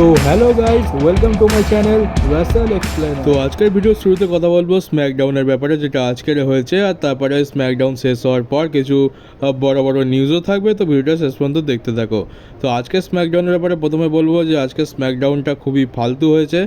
তো hello guys welcome to my channel Russell explain তো আজকের ভিডিও শুরুতে কথা বলব স্ম্যাকডাউনের ব্যাপারে, যেটা আজকের হয়েছে, আর তারপরে স্ম্যাকডাউন শেষ হওয়ার পর কিছু বড় বড় নিউজও থাকবে, তো ভিডিওটা শেষ পর্যন্ত দেখতে থাকো। তো আজকে স্ম্যাকডাউনের ব্যাপারে প্রথমে বলব যে, আজকে স্ম্যাকডাউনটা খুবই ফালতু হয়েছে,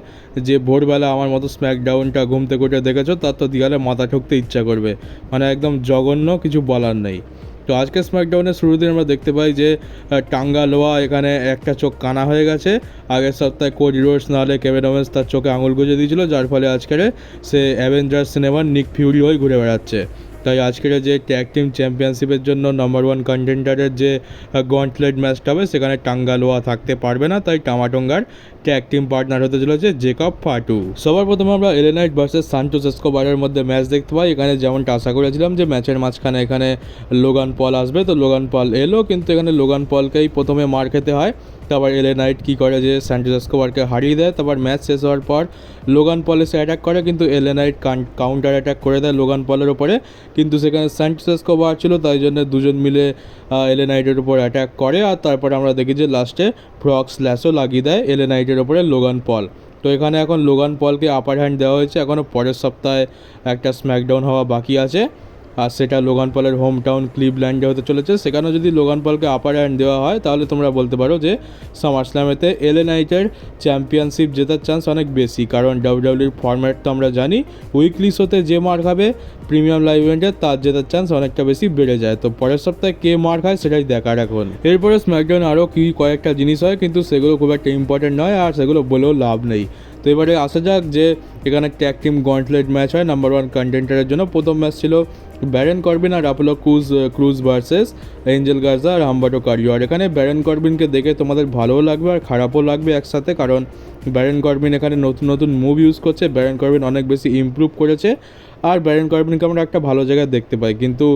যে ভোরবেলা আমার মতো স্ম্যাকডাউনটা ঘুম থেকে উঠে দেখেছ, তার তো দিয়ালে মাথা ঠুকতে ইচ্ছা করবে। মানে একদম জঘন্য, কিছু বলার নেই। তো আজকে স্ম্যাকডাউনের দিন আমরা দেখতে পাই যে টাঙ্গালোয়া টাঙ্গা লোয়া এখানে একটা চোখ কানা হয়ে গেছে। আগের সপ্তাহে কোড রোডস নাহলে কেভেন ওমেন্স তার চোখে আঙুল গুঁজে দিয়েছিল, যার ফলে আজকের সে অ্যাভেঞ্জার সিনেমার নিক ফিউরি হয়ে ঘুরে বেড়াচ্ছে। তাই আজকের যে ট্যাগ টিম চ্যাম্পিয়নশিপের জন্য নম্বর ওয়ান কন্টেন্ডারের যে গন্টলেট ম্যাচটা হবে, সেখানে টাঙ্গা লোয়া থাকতে পারবে না। তাই টামাটোঙ্গার ট্যাগ টিম পার্টনার হতে চলেছে জেকব ফাটু সবার প্রথমে আমরা এলেনাইট ভার্সেস সান্টোস এসকোবারের মধ্যে ম্যাচ দেখতে পাই। এখানে যেমনটা আশা করেছিলাম যে ম্যাচের মাঝখানে এখানে লোগান পল আসবে। তো লোগান পল এলো, কিন্তু এখানে লোগান পলকেই প্রথমে মার খেতে হয়? তারপর এলে নাইট কী করে যে স্যান্টোস এসকোবারকে হারিয়ে দেয়, তারপর ম্যাচ শেষ হওয়ার পর লোগান পল এসে অ্যাটাক করে, কিন্তু এলে নাইট কাউন্টার অ্যাটাক করে দেয় লোগান পলের ওপরে কিন্তু সেখানে স্যান্টোস এসকোবার ছিল, তাই জন্য দুজন মিলে এলে নাইটের উপর অ্যাটাক করে, আর তারপরে আমরা দেখি যে লাস্টে ফ্রক স্ল্যাশও লাগিয়ে দেয় এলে নাইটের ওপরে লোগান পল তো এখানে এখন লোগান পলকে আপার হ্যান্ড দেওয়া হয়েছে এখনও পরের সপ্তাহে একটা স্ম্যাকডাউন হওয়া বাকি আছে। আর সেটা লোগান পলের হোম টাউন ক্লিভল্যান্ডে হতে চলেছে। সেখানেও যদি লোগান পলকে আপার হ্যান্ড দেওয়া হয়, তাহলে তোমরা বলতে পারো যে সামার স্ল্যামেতে এলে নাইটের চ্যাম্পিয়নশিপ জেতার চান্স অনেক বেশি। কারণ ডাব্লিউডাব্লিউর ফরম্যাট তো আমরা জানি উইকলি শোতে যে মার খাবে প্রিমিয়াম লাইভ ইভেন্টে তার জেতার চান্স অনেকটা বেশি বেড়ে যায়। তো পরের সপ্তাহে কে মার খায় সেটাই দেখার এখন। এরপরে স্ম্যাকডাউন আরও কি কয়েকটা জিনিস হয়, কিন্তু সেগুলো খুব একটা ইম্পর্টেন্ট নয়, আর সেগুলো বলেও লাভ নেই। তো এবারে আসা যাক যে এখানে ট্যাগ টিম গন্টলেট ম্যাচ হয় নাম্বার ওয়ান কন্টেন্টারের জন্য। প্রথম ম্যাচ ছিল ব্যারেন করবিন আর Apollo Crews Crews versus Angel Garza আর হাম্বাটো কারিও আর এখানে ব্যারেন করবিনকে দেখে তোমাদের ভালোও লাগবে আর খারাপও লাগবে একসাথে, কারণ ব্যারেন করবিন এখানে নতুন নতুন মুভ ইউজ করছে। ব্যারেন করবিন অনেক বেশি ইমপ্রুভ করেছে। আর ব্যারেন করবিনকে আমরা একটা ভালো জায়গায় দেখতে পাই। কিন্তু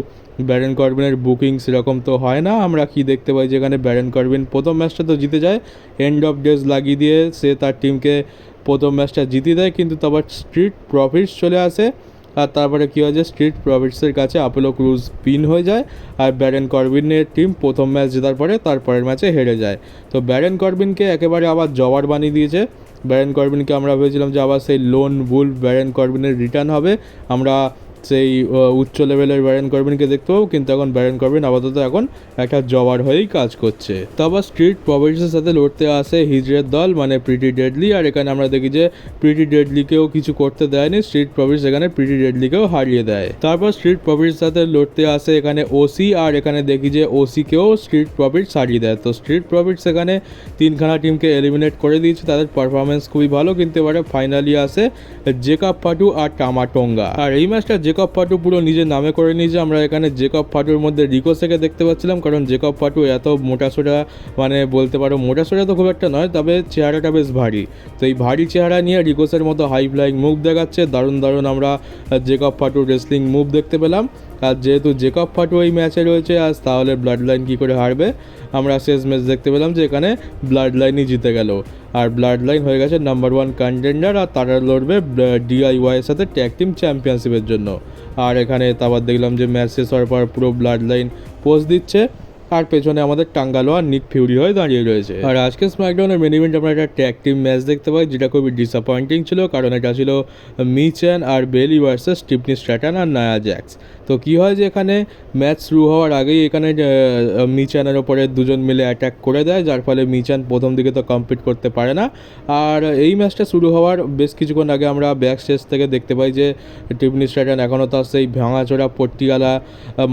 ব্যারেন করবিনের বুকিং সেরকম তো হয় না। আমরা কি দেখতে পাই যেখানে ব্যারেন করবিন প্রথম ম্যাচটা তো জিতে যায়। এন্ড অফ ডেজ লাগিয়ে দিয়ে সে তার টিমকে প্রথম ম্যাচটা জিতিয়ে দেয়, কিন্তু তারপর স্ট্রিট প্রফিটস চলে আসে। আর তারপরে কী হয় যে স্ট্রিট প্রফিটসের কাছে আপোলো ক্রুজ পিন হয়ে যায় আর ব্যারেন করবিনের টিম প্রথম ম্যাচ জেতার পরে তারপরের ম্যাচে হেরে যায়। তো ব্যারেন করবিনকে একেবারে আবার জবার বানিয়ে দিয়েছে। ব্যারেন করবিনকে আমরা ভেবেছিলাম যে আবার সেই লোন বুল ব্যারেন করবিনের রিটার্ন হবে। আমরা সেই উচ্চ লেভেলের ব্যারেন করবিনকে দেখতে পাবো, কিন্তু এখন ব্যারেন করবিন আপাতত এখন একটা জবার হয়েই কাজ করছে। তারপর স্ট্রিট প্রভিন্সের সাথে লড়তে আসে হিজরের দল মানে প্রিটি ডেডলি আর এখানে আমরা দেখি যে প্রিটি ডেডলিকেও কিছু করতে দেয়নি স্ট্রিট প্রভিন্স এখানে প্রিটি ডেডলিকেও হারিয়ে দেয়। তারপর স্ট্রিট প্রভিন্সের সাথে লড়তে আসে এখানে ওসি আর এখানে দেখি যে ওসিকেও স্ট্রিট প্রফিট হারিয়ে দেয়। তো স্ট্রিট প্রফিট সেখানে তিনখানা টিমকে এলিমিনেট করে দিয়েছে, তাদের পারফরমেন্স খুবই ভালো, কিন্তু এবারে ফাইনালি আসে জেকব পাটু আর টামাটোঙ্গা আর এই ম্যাচটা জেকব ফাটু পুরো নিজের নামে করে নিয়েছে আমরা এখানে জেকব ফাটুর মধ্যে রিকোসেকে দেখতে পাচ্ছিলাম, কারণ জেকব ফাটু এত মোটা সোটা মানে বলতে পারো মোটা সোটা তো খুব একটা নয়, তবে চেহারাটা বেশ ভারী। তো এই ভারী চেহারা নিয়ে রিকোসের মতো হাই ফ্লাইং মুভ দেখাচ্ছে, দারুণ দারুণ আমরা জেকব পাটুর রেসলিং মুভ দেখতে পেলাম। আর যেহেতু জেকব ফাটু ওই ম্যাচে রয়েছে, আজ তাহলে ব্লাড লাইন কী করে হারবে? আমরা শেষ ম্যাচ দেখতে পেলাম যে এখানে ব্লাড লাইনই জিতে গেল। আর ব্লাড লাইন হয়ে গেছে নাম্বার ওয়ান কন্টেন্ডার আর তারা লড়বে ডিআইওয়াইয়ের সাথে ট্যাগ টিম চ্যাম্পিয়নশিপের জন্য। আর এখানে তারপর দেখলাম যে ম্যাচ শেষ হওয়ার পর পুরো ব্লাড লাইন পোস্ট দিচ্ছে। আর পেছনে আমাদের টাঙ্গালো আর নিক ফিউরি হয়ে দাঁড়িয়ে রয়েছে। আর আজকে স্ম্যাকডাউনের মেন ইভেন্ট আমরা একটা ট্যাগ টিম ম্যাচ দেখতে পাই, যেটা খুবই ডিসঅ্যাপয়েন্টিং ছিল, কারণ এটা ছিল মিচ্যান আর বেলি ভার্সেস টিপনি স্ট্র্যাটান আর নায়া জ্যাক্স তো কি হয় যে এখানে ম্যাচ শুরু হওয়ার আগেই এখানে মিচ্যানের ওপরে দুজন মিলে অ্যাটাক করে দেয়, যার ফলে মিচ্যান প্রথম দিকে তো কমপ্লিট করতে পারে না। আর এই ম্যাচটা শুরু হওয়ার বেশ কিছুক্ষণ আগে আমরা ব্যাক স্টেজ থেকে দেখতে পাই যে টিপনি স্ট্র্যাটান এখনও তার সেই ভাঙাচোরা পট্টিওয়ালা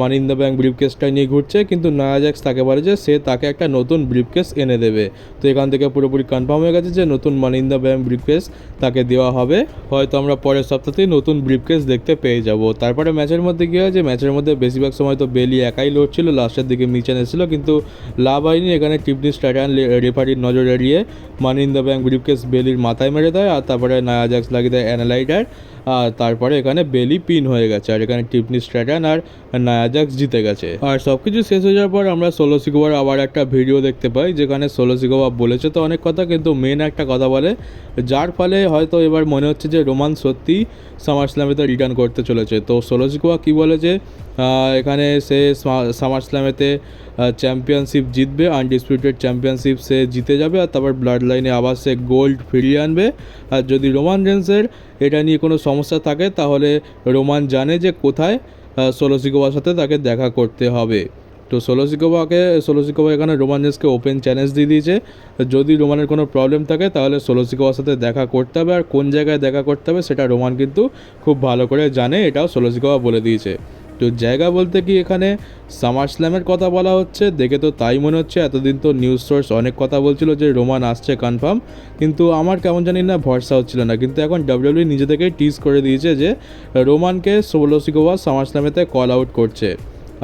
মানি ইন দ্য ব্যাঙ্ক ব্রিফকেসটা নিয়ে ঘুরছে, কিন্তু নায়াজ্যাক্স তাকে বলে যে সে তাকে একটা নতুন ব্রিফকেস এনে দেবে। তো এখান থেকে পুরোপুরি কনফার্ম হয়ে গেছে যে নতুন money in the bank briefcase তাকে দেওয়া হবে। হয়তো আমরা পরের সপ্তাহতেই নতুন ব্রিফকেস দেখতে পেয়ে যাব। তারপরে ম্যাচের মধ্যে কী হয় যে ম্যাচের মধ্যে বেশিরভাগ সময় তো বেলি একাই লড়ছিল লাস্টের দিকে মিচান এসেছিল। কিন্তু লাভ হয়নি, এখানে টিপনি স্ট্যাটান রেফারির নজর এড়িয়ে money in the bank briefcase বেলির মাথায় মেরে দেয় আর তারপরে নায়াজাক্স লাগিয়ে দেয় অ্যানালাইটার আর তারপরে এখানে বেলি পিন হয়ে গেছে আর এখানে টিপনি স্ট্র্যাটান আর নায়াজাক্স জিতে গেছে। আর সব কিছু শেষ হয়ে যাওয়ার পর আমরা সোলো সিকোবার আবার একটা ভিডিও দেখতে পাই যেখানে সোলো সিকোবা বলেছে তো অনেক কথা কিন্তু মেন একটা কথা বলে যার ফলে হয়তো এবার মনে হচ্ছে যে রোমান সত্যি সামার ইসলামেতে রিটার্ন করতে চলেছে। তো সোলো সিকোবা কী বলেছে? আহ, এখানে সে সামার স্ল্যামেতে চ্যাম্পিয়নশিপ জিতবে আনডিসপিউটেড চ্যাম্পিয়নশিপ সে জিতে যাবে আর তারপর ব্লাড লাইনে আবার সে গোল্ড ফিরিয়ে আনবে। আর যদি রোমান রেন্সের এটা নিয়ে কোনো সমস্যা থাকে, তাহলে রোমান জানে যে কোথায় সোলোসিকোবার সাথে তাকে দেখা করতে হবে। তো সোলোসিকোভাকে সোলোসিকোভা এখানে রোমান রেন্সকে ওপেন চ্যালেঞ্জ দিয়ে দিয়েছে। যদি রোমানের কোনো প্রবলেম থাকে, তাহলে সোলোসিকোভার সাথে দেখা করতে হবে। আর কোন জায়গায় দেখা করতে হবে, সেটা রোমান কিন্তু খুব ভালো করে জানে, এটাও সোলোসিকোভা বলে দিয়েছে। তো জায়গা বলতে কি এখানে সামার স্ল্যামের কথা বলা হচ্ছে? দেখে তো তাই মনে হচ্ছে। এতদিন তো নিউজ সোর্স অনেক কথা বলছিল যে রোমান আসছে কনফার্ম কিন্তু আমার কেমন জানি না ভরসা হচ্ছিল না। কিন্তু এখন ডাব্লিউডব্লিউ নিজে থেকেই টিজ করে দিয়েছে যে রোমানকে সোলোসিকোভা সামার স্ল্যামেতে কল আউট করছে।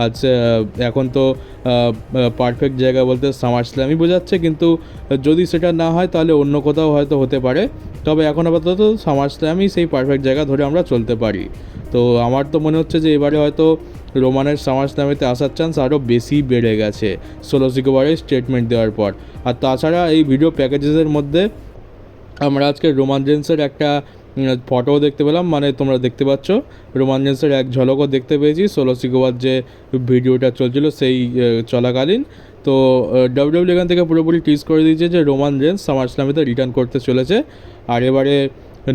আচ্ছা এখন তো পারফেক্ট জায়গা বলতে সামার স্ল্যামই বোঝাচ্ছে, কিন্তু যদি সেটা না হয় তাহলে অন্য কোথাও হয়তো হতে পারে। তবে এখন আপাতত সামার স্ল্যামই সেই পারফেক্ট জায়গা ধরে আমরা চলতে পারি। তো আমার তো মনে হচ্ছে যে এবারে হয়তো রোমানের সামার স্ল্যামেতে আসার চান্স আরও বেশি বেড়ে গেছে ষোলোশিকোবারের স্টেটমেন্ট দেওয়ার পর। আর তাছাড়া এই ভিডিও প্যাকেজেসের মধ্যে আমরা আজকে রোমান জেন্সের একটা ফটো দেখতে পেলাম। মানে তোমরা দেখতে পাচ্ছ, রোমান জেন্সের এক ঝলকও দেখতে পেয়েছি। ষোলো সিকোবার যে ভিডিওটা চলছিল সেই চলাকালীন। তো ডাব্লিউডাব্লিউ এখান থেকে পুরোপুরি টিজ করে দিয়েছে যে রোমান জেন্স সামার ইসলামিতে রিটার্ন করতে চলেছে। আর এবারে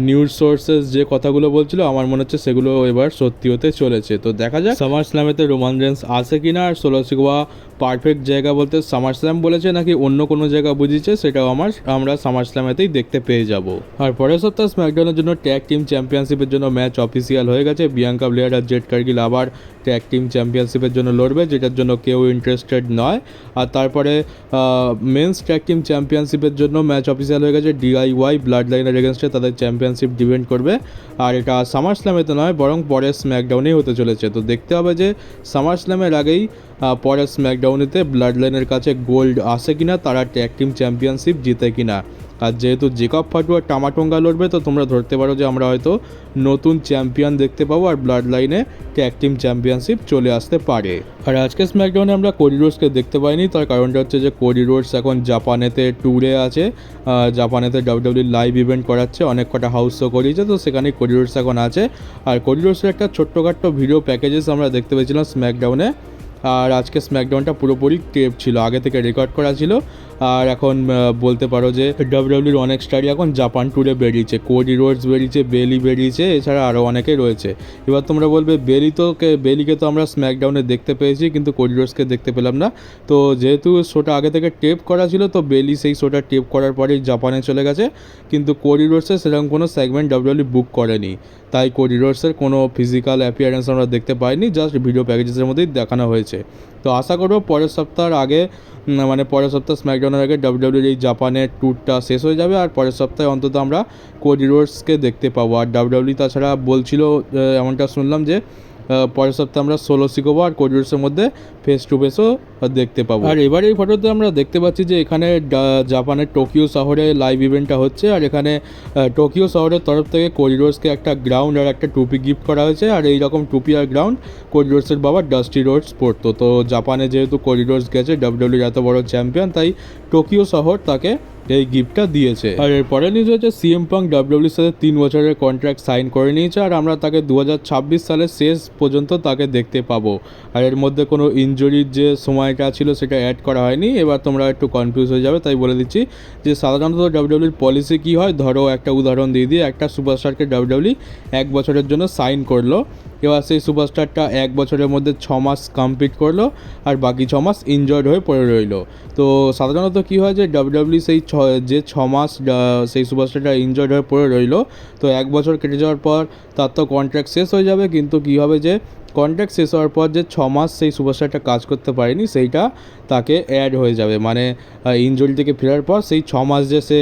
নিউজ সোর্সেস যে কথাগুলো বলছিল, আমার মনে হচ্ছে সেগুলো এবার সত্যি হতে চলেছে। তো দেখা যাক সামার স্ল্যামেতে রোমান রেন্স আছে কিনা, আর ষোলো সিকোয়া পারফেক্ট জায়গা বলতে সামার স্ল্যাম বলেছে নাকি অন্য কোনো জায়গা বুঝিয়েছে, সেটাও আমার, আমরা সামার স্ল্যামেতেই দেখতে পেয়ে যাব। আর পরের সপ্তাহ স্ম্যাকডাউনের জন্য ট্যাগ টিম চ্যাম্পিয়নশিপের জন্য ম্যাচ অফিসিয়াল হয়ে গেছে বিয়াঙ্কা প্লেয়ার আর জেট কার্গিল আবার ট্যাগ টিম চ্যাম্পিয়নশিপের জন্য লড়বে, যেটার জন্য কেউ ইন্টারেস্টেড নয়। আর তারপরে মেন্স ট্যাগ টিম চ্যাম্পিয়নশিপের জন্য ম্যাচ অফিসিয়াল হয়ে গেছে ডিআইওয়াই ব্লাড লাইনের এগেনস্টে তাদের চ্যাম্পিয়নশিপ ডিপেন্ড করবে। আর এটা সামার স্ল্যামেতে নয়, বরং পরের স্ম্যাকডাউনেই হতে চলেছে। তো দেখতে হবে যে সামার স্ল্যামের আগেই পরের স্ম্যাকডাউনেতে ব্লাড লাইনের কাছে গোল্ড আসে কিনা, তারা ট্যাগ টিম চ্যাম্পিয়নশিপ জিতে কিনা। আর যেহেতু জেকব ফাটুয়া টামাটোঙ্গা লড়বে, তো তোমরা ধরতে পারো যে আমরা হয়তো নতুন চ্যাম্পিয়ন দেখতে পাবো আর ব্লাড লাইনে ট্যাগ টিম চ্যাম্পিয়নশিপ চলে আসতে পারে। আর আজকে স্ম্যাকডাউনে আমরা কোডি রোডসকে দেখতে পাইনি, তার কারণটা হচ্ছে যে কোডি রোডস এখন জাপানেতে ট্যুরে আছে জাপানেতে ডাব্লিউডাব্লিউ লাইভ ইভেন্ট করাচ্ছে, অনেক কটা হাউস শো করিয়েছে, তো সেখানে কোডি রোডস এখন আছে। আর কোডি রোডসের একটা ছোট্টখাট্ট ভিডিও প্যাকেজেস আমরা দেখতে পেয়েছিলাম স্ম্যাকডাউনে আর আজকে স্ম্যাকডাউনটা পুরোপুরি টেপ ছিল, আগে থেকে রেকর্ড করা ছিল। আর এখন বলতে পারো যে ডাব্লিউডাব্লিউর অনেক স্টারই এখন জাপান ট্যুরে বেরিয়েছে কোডি রোডস বেরিয়েছে বেলি বেরিয়েছে, এছাড়া আরও অনেকে রয়েছে। এবার তোমরা বলবে বেলি তো বেলিকে তো আমরা স্ম্যাকডাউনে দেখতে পেয়েছি, কিন্তু কোডি রোডসকে দেখতে পেলাম না। তো যেহেতু শোটা আগে থেকে টেপ করা ছিল, তো বেলি সেই শোটা টেপ করার পরেই জাপানে চলে গেছে। কিন্তু কোডি রোডসের সেরকম কোনো সেগমেন্ট ডাব্লিউডাব্লিউ বুক করেনি। তাই কোডি রোডসের কোনো ফিজিক্যাল অ্যাপিয়ারেন্স আমরা দেখতে পাইনি জাস্ট ভিডিও প্যাকেজেসের মধ্যেই দেখানো হয়েছে। তো আশা করব পরের সপ্তাহের আগে মানে পরের সপ্তাহ স্ম্যাকডাউনের আগে ডাব্লিউডাব্লিউ এই জাপানের ট্যুরটা শেষ হয়ে যাবে আর পরের সপ্তাহে অন্তত আমরা কোডি রোডসকে দেখতে পাবো। আর ডাব্লিউডাব্লিউ তাছাড়া বলছিল এমনটা শুনলাম যে পরের সপ্তাহে আমরা ষোলো শিখব আর কোডি রোডসের মধ্যে ফেস টু ফেসও দেখতে পাবো। আর এবার এই ফটোতে আমরা দেখতে পাচ্ছি যে এখানে জাপানের টোকিও শহরে লাইভ ইভেন্টটা হচ্ছে আর এখানে টোকিও শহরের তরফ থেকে কোরিডোর্সকে একটা গ্রাউন্ড আর একটা টুপি গিফট করা হয়েছে আর এই রকম টুপি আর গ্রাউন্ড কোরিডোর্সের বাবা ডাস্টি রোডস পড়তো তো জাপানে যেহেতু কোরিডোর্স গেছে ডাব্লিউডব্লিউ এত বড় চ্যাম্পিয়ন তাই টোকিও শহর তাকে এই গিফটটা দিয়েছে। আর এর পরের নিউজ হচ্ছে সিএম পাং ডাব্লিউডব্লিউর সাথে তিন বছরের কন্ট্রাক্ট সাইন করে নিয়েছে, আর আমরা তাকে দু সালের শেষ পর্যন্ত তাকে দেখতে পাবো। আর এর মধ্যে কোনো ইনজুরির যে সময়টা ছিল সেটা অ্যাড করা হয়নি। এবার তোমরা একটু কনফিউজ হয়ে যাবে, তাই বলে দিচ্ছি যে সাধারণত ডাব্লিউডব্লিউর পলিসি কী হয়? ধরো একটা উদাহরণ দিয়ে দিয়ে একটা সুপারস্টারকে ডাব্লিউডব্লিউ এক বছরের জন্য সাইন করল। এবার সেই সুপারস্টারটা এক বছরের মধ্যে ছ মাস কমপ্লিট করল আর বাকি ছ মাস ইনজয়েড হয়ে পড়ে রইল। তো সাধারণত কী হয় যে ডাব্লিউডাব্লিউ সেই ছ, যে ছ মাস সেই সুপারস্টারটা ইনজয়েড হয়ে পড়ে রইল, তো এক বছর কেটে যাওয়ার পর তার তো কন্ট্রাক্ট শেষ হয়ে যাবে, কিন্তু কী হবে যে কন্ট্রাক্ট শেষ হওয়ার পর যে ছ মাস সেই সুপারস্টারটা কাজ করতে পারেনি, সেইটা তাকে অ্যাড হয়ে যাবে। মানে ইনজুরি থেকে ফেরার পর সেই ছ মাস যে সে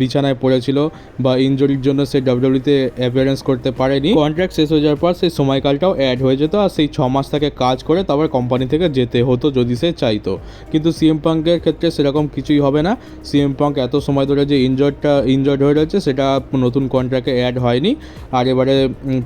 বিছানায় পড়েছিল বা ইনজুরির জন্য সে ডাব্লিউডব্লিউতে অ্যাপিয়ারেন্স করতে পারেনি কন্ট্রাক্ট শেষ হয়ে যাওয়ার পর সেই সময়কালটাও অ্যাড হয়ে যেত আর সেই ছ মাস তাকে কাজ করে তারপর কোম্পানি থেকে যেতে হতো যদি সে চাইতো। কিন্তু সিএম পাঙ্কের ক্ষেত্রে সেরকম কিছুই হবে না। সিএম পাঙ্ক এত সময় ধরে যে ইনজয়েডটা ইনজয়েড হয়ে রয়েছে, সেটা নতুন কন্ট্রাক্টে অ্যাড হয়নি। আর এবারে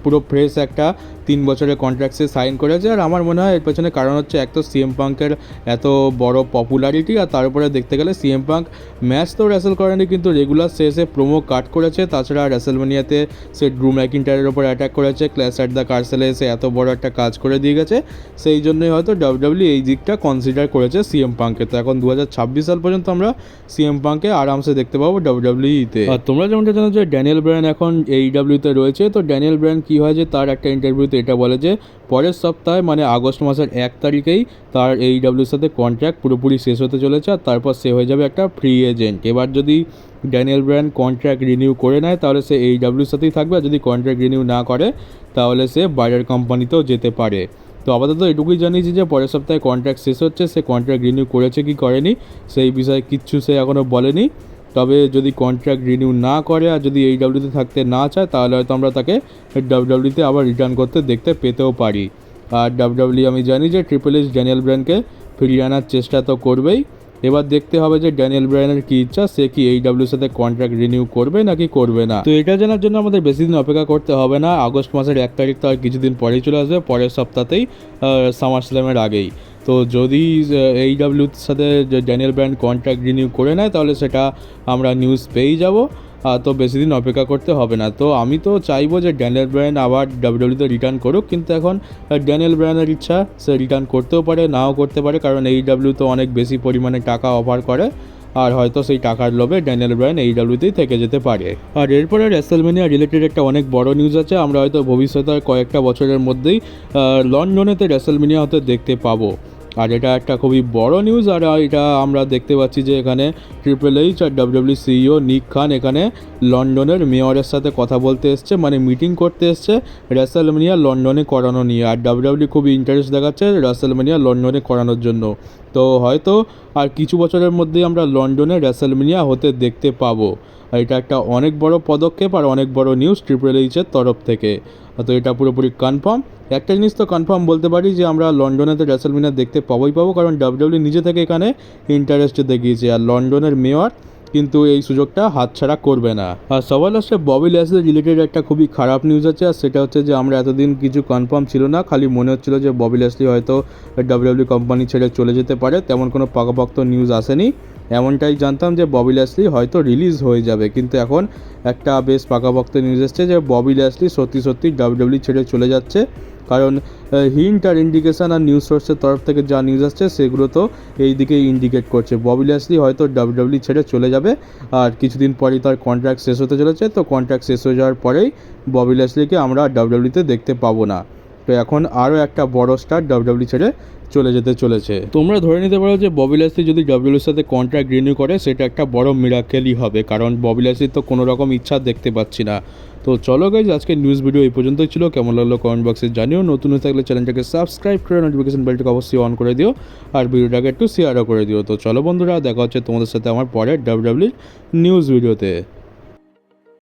পুরো ফ্রেশ একটা তিন বছরের কন্ট্রাক্ট সাইন করেছে আর আমার মনে হয় এর পেছনে কারণ হচ্ছে এক তো সিএম পাঙ্কের এত বড় পপুলারিটি আর তার উপরে দেখতে গেলে সিএম পাঙ্ক ম্যাচ তো রেসেল করেনি, কিন্তু রেগুলার শেষে প্রোমো কাট করেছে। তাছাড়া রেসেলমেনিয়াতে সে ড্রু ম্যাকিন্টারের ওপর অ্যাটাক করেছে ক্ল্যাশ অ্যাট দ্য কার্সেলে এসে এত বড় একটা কাজ করে দিয়ে গেছে। সেই জন্যই হয়তো ডাব্লিউডাব্লিউ এই দিকটা কনসিডার করেছে সিএম পাঙ্কে তো এখন দু হাজার ছাব্বিশ সাল পর্যন্ত আমরা সিএম পাঙ্কে আরামসে দেখতে পাবো ডাব্লিউডাব্লিউতে আর তোমরা যেমনটা জানো যে ড্যানিয়েল ব্র্যান এখন এই ডাব্লিউতে রয়েছে, তো ড্যানিয়েল ব্র্যান কী হয় যে তার একটা ইন্টারভিউতে এটা বলে যে পরের সপ্তাহে মানে আগস্ট মাসের এক তারিখেই তার এই ডাব্লিউর সাথে কন্ট্রাক্ট পুরোপুরি শেষ হতে চলেছে আর তারপর সে হয়ে যাবে একটা ফ্রি এজেন্ট এবার যদি ড্যানিয়েল ব্র্যান কন্ট্রাক্ট রিনিউ করে নেয়, তাহলে সে এই ডাব্লিউর সাথেই থাকবে আর যদি কন্ট্রাক্ট রিনিউ না করে, তাহলে সে বাইরের কোম্পানিতেও যেতে পারে। তো আপাতত এটুকুই জানিয়েছি যে পরের সপ্তাহে কন্ট্রাক্ট শেষ হচ্ছে, সে কন্ট্রাক্ট রিনিউ করেছে কি করেনি, সেই বিষয়ে কিচ্ছু সে এখনও বলেনি। তবে যদি কন্ট্রাক্ট রিনিউ না করে আর যদি এই ডাব্লিউতে থাকতে না চায়, তাহলে হয়তো আমরা তাকে ডাব্লিউতে আবার রিটার্ন করতে দেখতে পেতেও পারি। আর ডাব্লিউডাব্লিউ আমি জানি যে ট্রিপল এইচ ড্যানিয়েল ব্র্যান্ডকে ফিরিয়ে আনার চেষ্টা তো করবেই। এবার দেখতে হবে যে ড্যানিয়েল ব্রায়ানের কি ইচ্ছা, সে কি এই ডাব্লিউর সাথে কন্ট্রাক্ট রিনিউ করবে নাকি করবে না। তো এটা জানার জন্য আমাদের বেশি দিন অপেক্ষা করতে হবে না। আগস্ট মাসের এক তারিখ তো আর কিছুদিন পরেই চলে আসবে, পরের সপ্তাহতেই সামার স্ল্যামের আগেই। তো যদি এই ডাব্লিউর সাথে ড্যানিয়েল ব্র্যান্ড কন্ট্রাক্ট রিনিউ করে নেয়, তাহলে সেটা আমরা নিউজ পেয়েই যাব। তো বেশি দিন অপেক্ষা করতে হবে না। তো আমি তো চাইব যে ড্যানিয়েল ব্র্যান্ড আবার ডাব্লিউডাব্লিউতে রিটার্ন করুক, কিন্তু এখন ড্যানিয়েল ব্র্যান্ডের ইচ্ছা, সে রিটার্ন করতেও পারে, নাও করতে পারে, কারণ এই ডাব্লিউ তো অনেক বেশি পরিমাণে টাকা অফার করে, আর হয়তো সেই টাকার লোভে ড্যানিয়েল ব্রায়ান এই ডাব্লিউতেই থেকে যেতে পারে। আর এরপরে রেসেলমেনিয়া রিলেটেড একটা অনেক বড় নিউজ আছে, আমরা হয়তো ভবিষ্যতে আর কয়েকটা বছরের মধ্যেই লন্ডনেতে রেসেলমেনিয়া হতে দেখতে পাবো। আর এটা একটা খুবই বড় নিউজ আর এটা আমরা দেখতে পাচ্ছি যে এখানে ট্রিপল এইচ আর ডাব্লিউডাব্লিউ সিইও নিক খান এখানে লন্ডনের মেয়রের সাথে কথা বলতে এসছে মানে মিটিং করতে এসছে রেসেলমেনিয়া লন্ডনে করানো নিয়ে। আর ডাব্লিউডাব্লিউ খুবই ইন্টারেস্ট দেখাচ্ছে রেসেলমেনিয়া লন্ডনে করানোর জন্য। তো হয়তো আর কিছু বছরের মধ্যেই আমরা লন্ডনে রেসেলমেনিয়া হতে দেখতে পাবো। এটা একটা অনেক বড় পদক্ষেপ আর অনেক বড় নিউজ ট্রিপল এইচের তরফ থেকে। তো এটা পুরোপুরি কনফার্ম একটা জিনিস তো কনফার্ম বলতে পারি যে আমরা লন্ডনেতে রেসেলমিনা দেখতে পাবোই পাবো, কারণ ডাব্লিউডাব্লিউ নিজে থেকে এখানে ইন্টারেস্ট দেখিয়েছে। আর লন্ডনের মেয়র কিন্তু এই সুযোগটা হাতছাড়া করবে না। আর সবার লাস্টে ববি ল্যাসের রিলেটেড একটা খুবই খারাপ নিউজ আছে, আর সেটা হচ্ছে যে আমরা এতদিন কিছু কনফার্ম ছিল না, খালি মনে হচ্ছিল যে ববি ল্যাসলি হয়তো ডাব্লিউডাব্লিউ কোম্পানি ছেড়ে চলে যেতে পারে, তেমন কোনো পাকাপোক্ত নিউজ আসেনি। এমনটাই জানতাম যে ববি ল্যাসলি হয়তো রিলিজ হয়ে যাবে, কিন্তু এখন একটা বেশ পাকাপোক্ত নিউজ এসছে যে ববি ল্যাসলি সত্যি সত্যি ডাব্লিউডাব্লিউ ছেড়ে চলে যাচ্ছে। কারণ হিন্ট আর ইন্ডিকেশন আর নিউজ সোর্সের তরফ থেকে যা নিউজ আসছে সেগুলো তো এই দিকেই ইন্ডিকেট করছে। ববি ল্যাসলি হয়তো ডাব্লিউডাব্লিউ ছেড়ে চলে যাবে আর কিছুদিন পরেই তার কন্ট্রাক্ট শেষ হতে চলেছে। তো কন্ট্রাক্ট শেষ হয়ে যাওয়ার পরেই ববি ল্যাসলিকে আমরা ডাব্লিউডাব্লিউতে দেখতে পাবো না। তো এখন আরও একটা বড় স্টার ডাব্লিউডাব্লিউ ছেড়ে চলে যেতে চলেছে। তোমরা ধরে নিতে পারো যে ববি ল্যাসলি যদি ডাব্লিউর সাথে কন্ট্রাক্ট রিনিউ করে, সেটা একটা বড় মিরাকেলই হবে। কারণ ববি ল্যাসলির তো কোনো রকম ইচ্ছা দেখতে পাচ্ছি না। তো চলো গাইজ আজকে নিউজ ভিডিও এই পর্যন্তই ছিল। কেমন লাগল কমেন্ট বক্সে জানিও। নতুন হয়ে থাকলে চ্যানেলটাকে সাবস্ক্রাইব করে নোটিফিকেশন বেলটাকে অবশ্যই অন করে দিও। আর ভিডিওটাকে একটু শেয়ারও করে দিও। তো চলো বন্ধুরা, দেখা হচ্ছে তোমাদের সাথে আমার পরের ডাব্লিউডাব্লিউ নিউজ ভিডিওতে